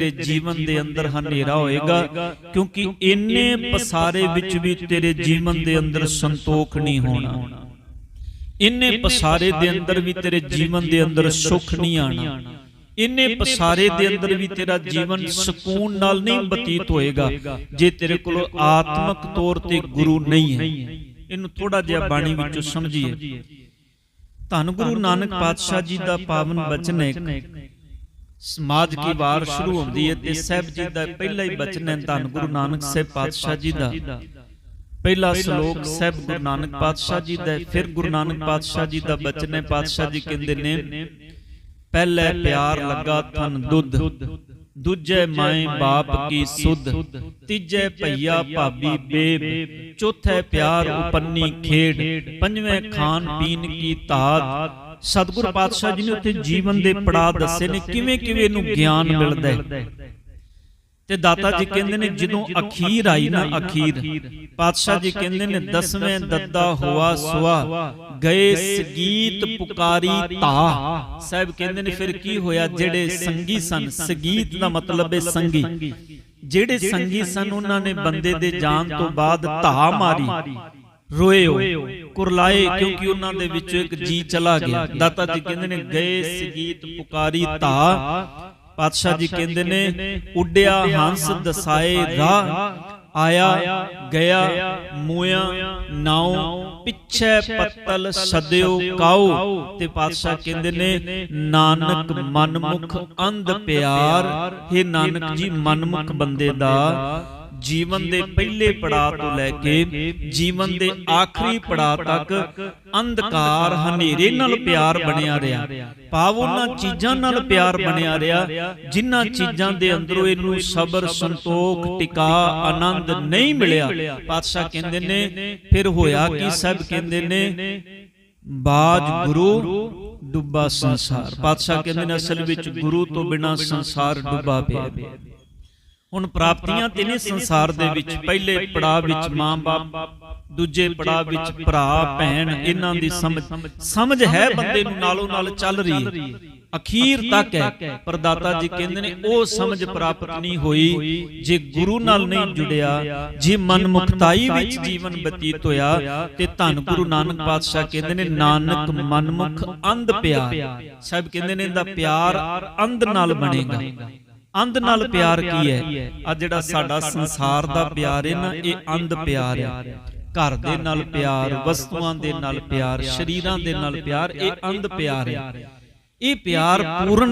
ਤੇਰੇ ਜੀਵਨ ਦੇ ਅੰਦਰ ਹਨੇਰਾ ਹੋਏਗਾ ਕਿਉਂਕਿ ਇੰਨੇ ਪਸਾਰੇ ਵਿੱਚ ਵੀ ਤੇਰੇ ਜੀਵਨ ਦੇ ਅੰਦਰ ਸੰਤੋਖ ਨਹੀਂ ਹੋਣਾ। ਇੰਨੇ ਪਸਾਰੇ ਦੇ ਅੰਦਰ ਵੀ ਤੇਰੇ ਜੀਵਨ ਦੇ ਅੰਦਰ ਸੁੱਖ ਨਹੀਂ ਆਣਾ। ਇੰਨੇ ਪਸਾਰੇ ਦੇ ਅੰਦਰ ਵੀ ਤੇਰਾ ਜੀਵਨ ਸਕੂਨ ਨਾਲ ਨਹੀਂ ਬਤੀਤ ਹੋਏਗਾ ਜੇ ਤੇਰੇ ਕੋਲ ਆਤਮਿਕ ਤੌਰ ਤੇ ਗੁਰੂ ਨਹੀਂ ਹੈ। ਇਹਨੂੰ ਥੋੜਾ ਜਿਹਾ ਬਾਣੀ ਵਿੱਚੋਂ ਸਮਝੀਏ। ਧੰਨ ਗੁਰੂ ਨਾਨਕ ਪਾਤਸ਼ਾਹ ਜੀ ਦਾ ਪਾਵਨ ਬਚਨ ਹੈ। ਸਮਾਜ ਕੀ ਵਾਰ ਸ਼ੁਰੂ ਹੁੰਦੀ ਹੈ ਤੇ ਸਹਿਬ ਜੀ ਦਾ ਪਹਿਲਾ ਹੀ ਬਚਨ ਹੈ ਧੰਨ ਗੁਰੂ ਨਾਨਕ ਸਾਹਿਬ ਪਾਤਸ਼ਾਹ ਜੀ ਦਾ। ਪਹਿਲਾ ਸ਼ਲੋਕ ਸਹਿਬ ਗੁਰੂ ਨਾਨਕ ਪਾਤਸ਼ਾਹ ਜੀ ਦਾ ਫਿਰ ਗੁਰੂ ਨਾਨਕ ਪਾਤਸ਼ਾਹ ਜੀ ਦਾ ਬਚਨ ਹੈ। ਪਾਤਸ਼ਾਹ ਜੀ ਕਹਿੰਦੇ ਨੇ ਪਹਿਲੇ ਪਿਆਰ ਲੱਗਾ ਥਨ ਦੁੱਧ ਦੂਜੇ ਮਾਏ ਬਾਪ ਕੀ ਸੁਧ ਤੀਜੇ ਭਈਆ ਭਾਬੀ ਬੇਬ ਚੌਥੇ ਪਿਆਰ ਉਪੰਨੀ ਖੇਡ ਪੰਜਵੇਂ ਖਾਨ ਪੀਨ ਕੀ ਧਾਤ ਸਤਿਗੁਰ ਪਾਤਸ਼ਾਹ ਜੀ ਨੇ ਉੱਥੇ ਜੀਵਨ ਦੇ ਪੜਾਅ ਦੱਸੇ ਨੇ ਕਿਵੇਂ ਕਿਵੇਂ ਇਹਨੂੰ ਗਿਆਨ ਮਿਲਦਾ ਹੈ? ਤੇ ਦਾਤਾ ਜੀ ਕਹਿੰਦੇ ਨੇ ਜਦੋਂ ਅਖੀਰ ਆਈ ਨਾ ਅਖੀਰ ਪਾਤਸ਼ਾਹ ਜੀ ਕਹਿੰਦੇ ਨੇ ਦਸਵੇਂ ਦੱਦਾ ਹੋਆ ਸੁਆ ਗਏ ਸਗੀਤ ਪੁਕਾਰੀ ਧਾ। ਸਾਹਿਬ ਕਹਿੰਦੇ ਨੇ ਫਿਰ ਕੀ ਹੋਇਆ? ਜਿਹੜੇ ਸੰਗੀ ਸਨ ਸਗੀਤ ਦਾ ਮਤਲਬ ਹੈ ਸੰਗੀ। ਜਿਹੜੇ ਸੰਗੀ ਸਨ ਉਹਨਾਂ ਨੇ ਬੰਦੇ ਦੇ ਜਾਣ ਤੋਂ ਬਾਅਦ ਧਾ ਮਾਰੀ। ਰੋਏ ਕੁਰਲਾਏ ਕਿਉਂਕਿ ਉਹਨਾਂ ਦੇ ਵਿੱਚੋਂ ਇੱਕ ਜੀ ਚਲਾ ਗਿਆ। ਦਾਤਾ ਜੀ ਕਹਿੰਦੇ ਨੇ ਗਏ ਸਗੀਤ ਪੁਕਾਰੀ ਧਾ। ਪਾਤਸ਼ਾਹ ਜੀ ਕਹਿੰਦੇ ਨੇ ਉੱਡਿਆ ਹੰਸ ਦਸਾਏ ਰਾਹ ਆਇਆ ਗਿਆ ਮੋਇਆ ਨਾਉ ਪਿੱਛੇ ਪੱਤਲ ਸਦਿਓ ਕਾਉ ਤੇ ਪਾਤਸ਼ਾਹ ਕਹਿੰਦੇ ਨੇ ਨਾਨਕ ਮਨਮੁਖ ਅੰਧ ਪਿਆਰ। हे ਨਾਨਕ ਜੀ ਮਨਮੁਖ ਬੰਦੇ ਦਾ। ਜੀਵਨ ਦੇ ਪਹਿਲੇ ਪੜਾਅ ਤੋਂ ਲੈ ਕੇ ਜੀਵਨ ਦੇ ਆਖਰੀ ਪੜਾਅ ਤੱਕ ਅੰਧਕਾਰ ਹਨੇਰੇ ਨਾਲ ਪਿਆਰ ਬਣਿਆ ਰਿਹਾ। ਭਾਵ ਉਹਨਾਂ ਚੀਜ਼ਾਂ ਨਾਲ ਪਿਆਰ ਬਣਿਆ ਰਿਹਾ ਜਿਨ੍ਹਾਂ ਚੀਜ਼ਾਂ ਦੇ ਅੰਦਰੋਂ ਇਹਨੂੰ ਸਬਰ ਸੰਤੋਖ ਟਿਕਾ ਆਨੰਦ ਨਹੀਂ ਮਿਲਿਆ। ਪਾਤਸ਼ਾਹ ਕਹਿੰਦੇ ਨੇ ਫਿਰ ਹੋਇਆ ਕੀ? ਸਭ ਕਹਿੰਦੇ ਨੇ ਬਾਜ ਗੁਰੂ ਡੁੱਬਾ ਸੰਸਾਰ। ਪਾਤਸ਼ਾਹ ਕਹਿੰਦੇ ਨੇ ਅਸਲ ਵਿੱਚ ਗੁਰੂ ਤੋਂ ਬਿਨਾ ਸੰਸਾਰ ਡੁੱਬਾ ਪਿਆ। ਹੈ ਹੁਣ ਪ੍ਰਾਪਤੀਆਂ ਤੇ ਨੇ ਸੰਸਾਰ ਦੇ ਵਿੱਚ। ਪਹਿਲੇ ਪੜਾਅ ਵਿੱਚ ਮਾਂ-ਬਾਪ ਦੂਜੇ ਪੜਾਅ ਵਿੱਚ ਭਰਾ ਭੈਣ ਇਹਨਾਂ ਦੀ ਸਮਝ। ਸਮਝ। ਹੈ ਬੰਦੇ ਨੂੰ ਨਾਲੋਂ ਨਾਲ ਚੱਲ ਰਹੀ। ਹੈ ਅਖੀਰ ਤੱਕ ਹੈ। ਪਰ ਦਾਤਾ ਜੀ ਕਹਿੰਦੇ ਨੇ ਉਹ ਸਮਝ ਪ੍ਰਾਪਤ ਨਹੀਂ ਹੋਈ। ਜੇ ਗੁਰੂ ਨਾਲ ਨਹੀਂ ਜੁੜਿਆ ਜੇ ਮਨਮੁਖਤਾਈ ਵਿੱਚ ਜੀਵਨ ਬਤੀਤ ਹੋਇਆ ਤੇ ਧੰਨ ਗੁਰੂ ਨਾਨਕ ਪਾਤਸ਼ਾਹ ਕਹਿੰਦੇ ਨੇ ਨਾਨਕ ਮਨਮੁਖ ਅੰਧ ਪਿਆਰ। ਸਭ ਕਹਿੰਦੇ ਨੇ ਇਹਦਾ ਪਿਆਰ ਅੰਧ ਨਾਲ ਬਣੇਗਾ। ਅੰਧ ਨਾਲ ਪਿਆਰ ਕੀ ਹੈ? ਆ ਜਿਹੜਾ ਸਾਡਾ ਸੰਸਾਰ ਦਾ ਪਿਆਰ ਹੈ ਨਾ ਇਹ ਅੰਧ ਪਿਆਰ ਹੈ। ਘਰ ਦੇ ਨਾਲ ਪਿਆਰ ਵਸਤੂਆਂ ਦੇ ਨਾਲ ਪਿਆਰ ਸ਼ਰੀਰਾਂ ਦੇ ਨਾਲ ਪਿਆਰ ਇਹ ਅੰਧ ਪਿਆਰ ਹੈ। ਇਹ ਪਿਆਰ ਪੂਰਨ